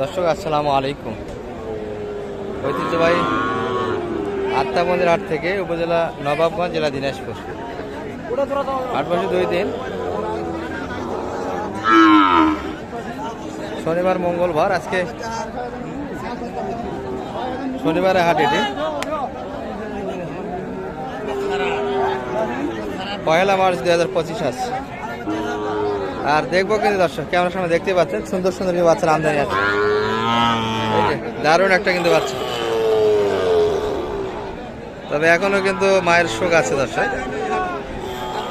দর্শক, আসসালামু আলাইকুম। ঐতিহ্যবাহী আত্মাবন্দের হাট থেকে উপজেলা নবাবগঞ্জ, জেলা দিনাজপুর। আট বছর দুই দিন। শনিবার, মঙ্গলবার, আজকে শনিবারে হাট এটি। পয়লা মার্চ দুই হাজার পঁচিশ আসছে আর দেখব কিন্তু দর্শক, ক্যামেরার সামনে দেখতে পাচ্ছেন, সুন্দর সুন্দর কিছু বাচ্চার আমদানি আছে। দারুণ একটা কিন্তু বাচ্চা। তবে এখনও কিন্তু মায়ের শোক আছে দর্শক।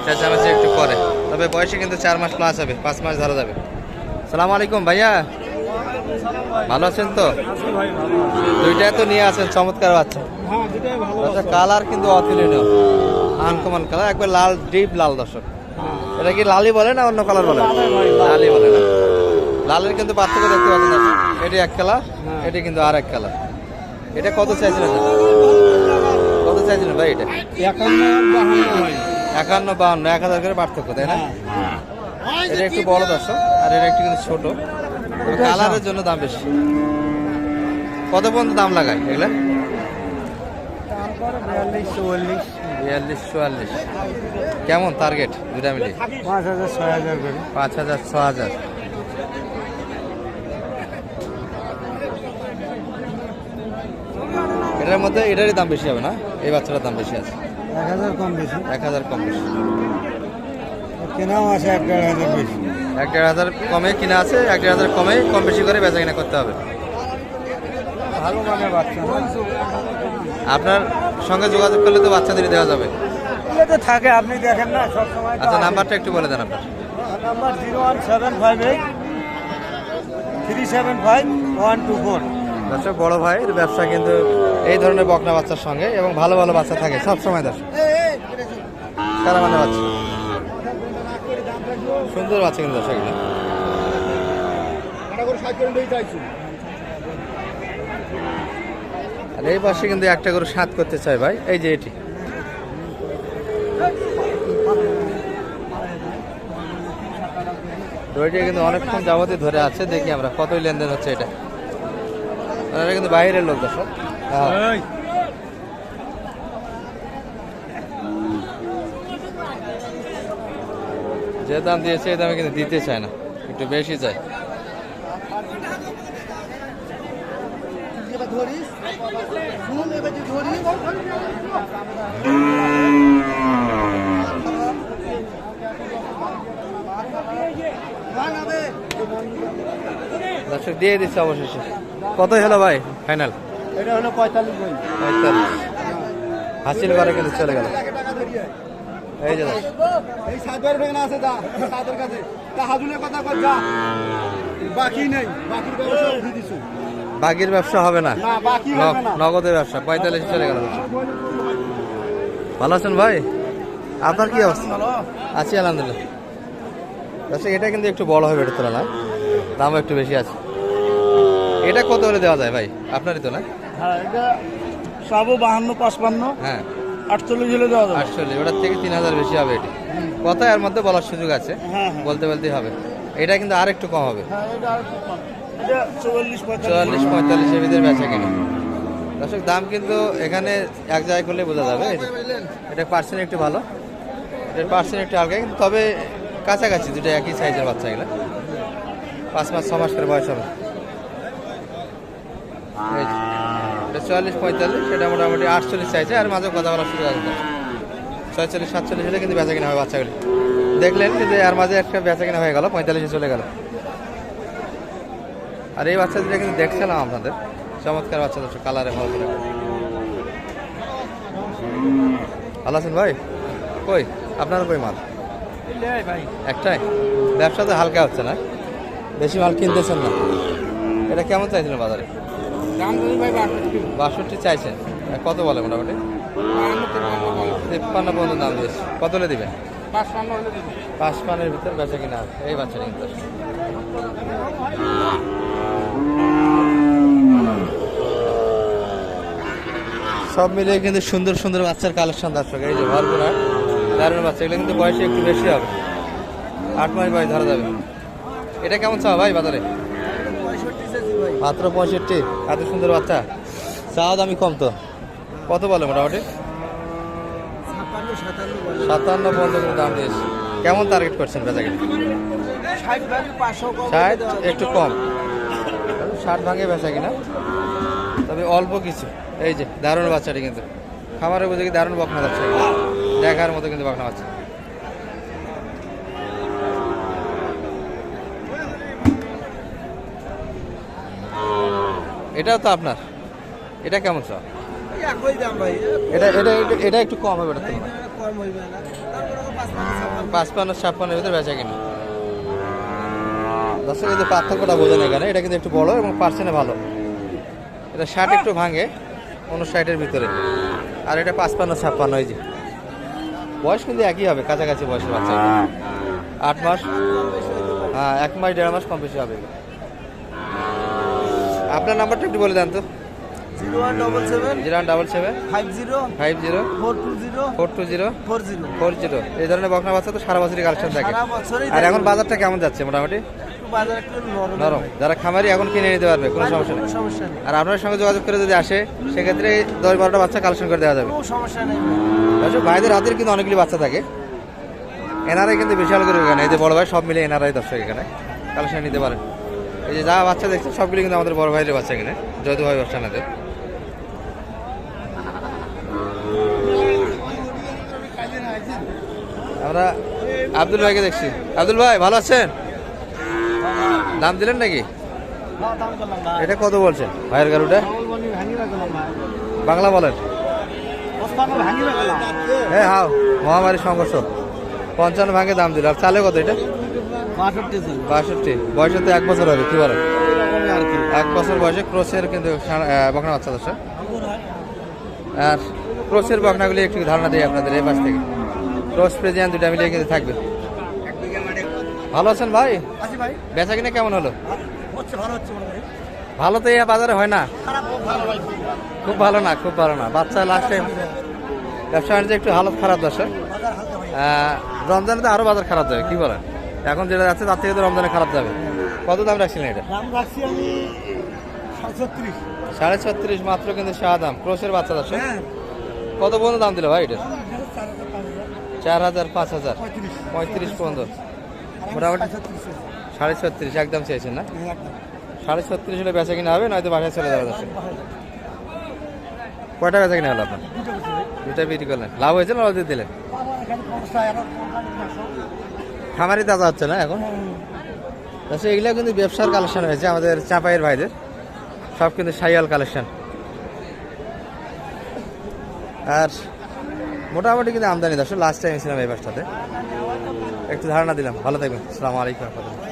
চেঁচামেচি একটু পরে তবে বয়সে কিন্তু চার মাস প্লাস হবে, পাঁচ মাস ধরা যাবে। সালাম আলাইকুম ভাইয়া। ভালো আছেন তো? দুইটাই তো নিয়ে আছেন, চমৎকার বাচ্চা। কালার কিন্তু অতুলনীয়। আনকমন কালার একবার লাল ডিপ লাল দর্শক। এটা কি লালই বলে না অন্য কালার বলে? লালই বলে না। লালের কিন্তু পার্থক্য দেখতে পাচ্ছেন দর্শক এটি এক খেলা এটি কিন্তু আর এক খেলা এটা কত চাইছিলেন কত চাইছিলেন ভাই এটা? একান্ন বাহান্ন এক হাজার করে পার্থক্য তাই না? এটা একটু বড় দর্শক আর এটা একটু কিন্তু ছোট। কালারের জন্য দাম বেশি। কত পর্যন্ত দাম লাগায় এগুলা? বিয়াল্লিশ চুয়াল্লিশ। কেমন টার্গেট দুটা মিলে পাঁচ হাজার ছয় হাজার। করে পাঁচ হাজার ছ হাজার এটার মধ্যে এটারই দাম বেশি হবে না? এই বাচ্চাটার দাম বেশি আছে। এক হাজার কম বেশি। এক হাজার কম বেশি। কেনাও আছে এক দেড় হাজার বেশি। এক দেড় হাজার কমে কিনা আছে এক দেড় হাজার কমে কম বেশি করে বেচা কিনা করতে হবে। ভালো বাচ্চা। আপনার সঙ্গে যোগাযোগ করলে তো বাচ্চাদের দেওয়া যাবে। তো থাকে আপনি দেখেন না সব সময় আচ্ছা নাম্বারটা একটু বলে দেন আপনার। Number zero one seven five eight three seven five one two four. দর্শক বড় ভাইয়ের ব্যবসা কিন্তু এই ধরনের বকনা বাচ্চার সঙ্গে এবং ভালো ভালো বাচ্চা থাকে সব সময় দর্শক। কারা মানে বাচ্চা? সুন্দর বাচ্চা কিন্তু দর্শক এগুলো। আর এই পাশে কিন্তু একটা করে সাত করতে চাই ভাই এই যে এটি। দইটা কিন্তু অনেকক্ষণ যাবতীয় ধরে আছে দেখি আমরা কতই লেনদেন হচ্ছে এটা। আর এটা কিন্তু বাইরের লোক দর্শক। হ্যাঁ। যে দাম দিয়েছে এই দামে কিন্তু দিতে চায় না একটু বেশি চায়। দর্শক দিয়ে দিচ্ছে অবশেষে। কতই হলো ভাই? ফাইনাল এটা হলো পঁয়তাল্লিশ পঁয়তাল্লিশ। হাসিল করে কিন্তু চলে গেল। এই যে এই সাদের ভেঙে আছে দা সাদের কাছে। তা হাজুলের কথা কর যা। বাকি নেই। বাকির ব্যবস্থা উঠিয়ে দিছু। বাকির ব্যবসা হবে না। না ন- না। নগদের ব্যবসা পঁয়তাল্লিশ চলে গেল। ভালো আছেন ভাই? আপনার কি অবস্থা? আছি আলহামদুলিল্লাহ। এটা কিন্তু একটু বড় হবে এটার তুলনায়। দাম একটু বেশি আছে। এটা কত হলে দেওয়া যায় ভাই? আপনারই তো না? হ্যাঁ এটা সবও বাহান্ন পাঁচপান্ন। হ্যাঁ। আটচল্লিশ হলে দেওয়া যাবে। আটচল্লিশ ওটার থেকে তিন হাজার বেশি হবে এটি। কত এর মধ্যে বলার সুযোগ আছে। হ্যাঁ হ্যাঁ। বলতে বলতেই হবে। এটা কিন্তু আর একটু কম হবে। হ্যাঁ এটা আর একটু কম। এটা চুয়াল্লিশ পঁয়তাল্লিশ চুয়াল্লিশ পঁয়তাল্লিশের ভিতরে বেচা কিনা। দর্শক, দাম কিন্তু এখানে এক জায়গায় করলে বোঝা যাবে। এটা পার্সেন্ট একটু ভালো। এটার পার্সেন্ট একটু হালকা, কিন্তু তবে কাছাকাছি দুটো একই সাইজের বাচ্চা এগুলো পাঁচ মাস, ছ মাস করে বয়স হবে। এটা চুয়াল্লিশ পঁয়তাল্লিশ, এটা মোটামুটি আটচল্লিশ চাইছে আর মাঝে কথা বলার সুযোগ আছে ছয়চল্লিশ, সাতচল্লিশ হলে কিন্তু বেচা কিনা হবে বাচ্চাগুলি। দেখলেন কিন্তু এর মাঝে একটা বেচা কিনা হয়ে গেল, পঁয়তাল্লিশে চলে গেল। আর এই বাচ্চা দুটো কিন্তু দেখছিলাম আপনাদের। চমৎকার বাচ্চা দর্শক, কালারে ভালো করে। ভালো আছেন ভাই? কই? আপনার কই মাল? একটাই? ব্যবসা তো হালকা হচ্ছে না? বেশি মাল কিনতেছেন না? এটা কেমন চাইছিলেন বাজারে? বাষট্টি চাইছেন। কত বলে মোটামুটি? তিপ্পান্ন পর্যন্ত দাম দিয়েছে। কত হলে দিবেন? পাঁচ পানের ভিতর বেচা কিনা এই বাচ্চা কিন্তু। সব মিলিয়ে কিন্তু সুন্দর সুন্দর বাচ্চার কালেকশন দর্শক এই যে ভরপুরা। দারুণ বাচ্চা এগুলো কিন্তু বয়সে একটু বেশি হবে। আট মাস বয়স ধরা যাবে। এটা কেমন চাওয়া ভাই বাজারে? মাত্র পঁয়ষট্টি। এত সুন্দর বাচ্চা। চাওয়া দামি কম তো। কত বলে মোটামুটি? সাতান্ন পর্যন্ত দাম দিয়েছে। কেমন টার্গেট করছেন বেচাকে ষাট একটু কম। ষাট ভাঙে বেচা কিনা তবে অল্প কিছু। এই যে দারুণ বাচ্চাটি কিন্তু। খামারে বুঝে কি দারুণ বকনা যাচ্ছে দেখার মতো কিন্তু বকনা বাচ্চা এটাও তো আপনার। এটা কেমন ভাই। এটা এটা এটা- একটু কম হবে পাঁচপান্ন ছাপ্পান্ন। ভিতরে বেচা কিনা। দর্শক কিন্তু পার্থক্যটা বোঝেন এখানে। এটা কিন্তু একটু বড় এবং পার্সেন্টে ভালো। এটা ষাট একটু ভাঙে ষাটের ভিতরে। আর এটা পাঁচপান্ন ছাপ্পান্ন এই যে। বয়স কিন্তু একই হবে কাছাকাছি বয়সের বাচ্চা। এটা। আট মাস? হ্যাঁ এক মাস দেড় মাস কম বেশি হবে। আপনার নাম্বারটা একটু বলে দেন তো। Zero one double seven zero double seven. Five zero five zero. Four two zero four two zero. Four zero. Four zero. এই ধরনের বকনা বাচ্চা তো সারা বছরই কালেকশন থাকে আর এখন বাজারটা কেমন যাচ্ছে মোটামুটি? বাজার একটু নরম যারা খামারি এখন কিনে নিতে পারবে কোনো সমস্যা নেই। সমস্যা নেই। আর আপনার সঙ্গে যোগাযোগ করে যদি আসে সেক্ষেত্রে দশ বারোটা বাচ্চা কালেকশন করে দেওয়া যাবে। কোনো সমস্যা নেই ভাইদের হাতের কিন্তু অনেকগুলি বাচ্চা থাকে। এনারাই কিন্তু বিশাল করে এখানে। এই যে বড় ভাই সব মিলে এনারাই দর্শক এখানে কালেকশন নিতে পারেন। এই যে যা বাচ্চা দেখছেন সবগুলি কিন্তু আমাদের বড় ভাইয়ের বাচ্চা এখানে যদু ভাই বাচ্চা নাদের আমরা আব্দুল ভাইকে দেখছি। আব্দুল ভাই ভালো আছেন? দাম দিলেন নাকি? এটা কত বলছেন ভাইয়ের গাড়ুটা বাংলা বলেন। হ্যাঁ হাও মহামারী সংঘর্ষ। পঞ্চান্ন ভাঙে দাম দিল। আর চালে কত এটা? বাষট্টি। বয়সে তো এক বছর হবে, কি কি এক বছর বয়সে ক্রোসের কিন্তু বকনা বাচ্চা দশ আর ক্রোসের বকনাগুলি একটু ধারণা দিই আপনাদের এই পাশ থেকে। ক্রোস প্রেজিয়ান দুটা মিলিয়ে কিন্তু থাকবে। ভালো আছেন ভাই? বেচা কিনে কেমন হলো? ভালো তো এই বাজারে হয় না? খুব ভালো না খুব ভালো না। বাচ্চা লাস্ট টাইম ব্যবসা বাণিজ্য একটু হালত খারাপ দর্শক। হালকা রমজানে তো আরও বাজার খারাপ যাবে কি বলেন? এখন যেটা যাচ্ছে তার থেকে তো রমজানে খারাপ যাবে। কত দাম রাখছিলেন এটা? দাম রাখছি আমি সাতষট্রিশ সাড়ে ছত্রিশ মাত্র কিন্তু শাহ দাম ক্রোসের বাচ্চা দশ হ্যাঁ। কত পর্যন্ত দাম দিল ভাই এটা? চার হাজার পাঁচ হাজার। পঁয়ত্রিশ। পঁয়ত্রিশ পর্যন্ত। মোটামুটি সাড়ে ছত্রিশ একদম চেয়েছেন না? সাড়ে ছত্রিশ হলে বেচা কিনা হবে নয়তো বাসায় চলে যাবে দশ কয়টা বেচা কিনা হলো আপনার? দুটা বিক্রি করলেন। লাভ হয়েছে না লস দিলেন? খামারি তাজা হচ্ছে না এখন? আচ্ছা এগুলো কিন্তু ব্যবসার কালেকশন হয়েছে আমাদের চাপাইয়ের ভাইদের। সব কিন্তু সাইয়াল কালেকশন আর মোটামুটি কিন্তু আমদানি দর্শক লাস্ট টাইম ছিলাম এই বাসটাতে। একটু ধারণা দিলাম। ভালো থাকবেন। রহমতুল্লাহ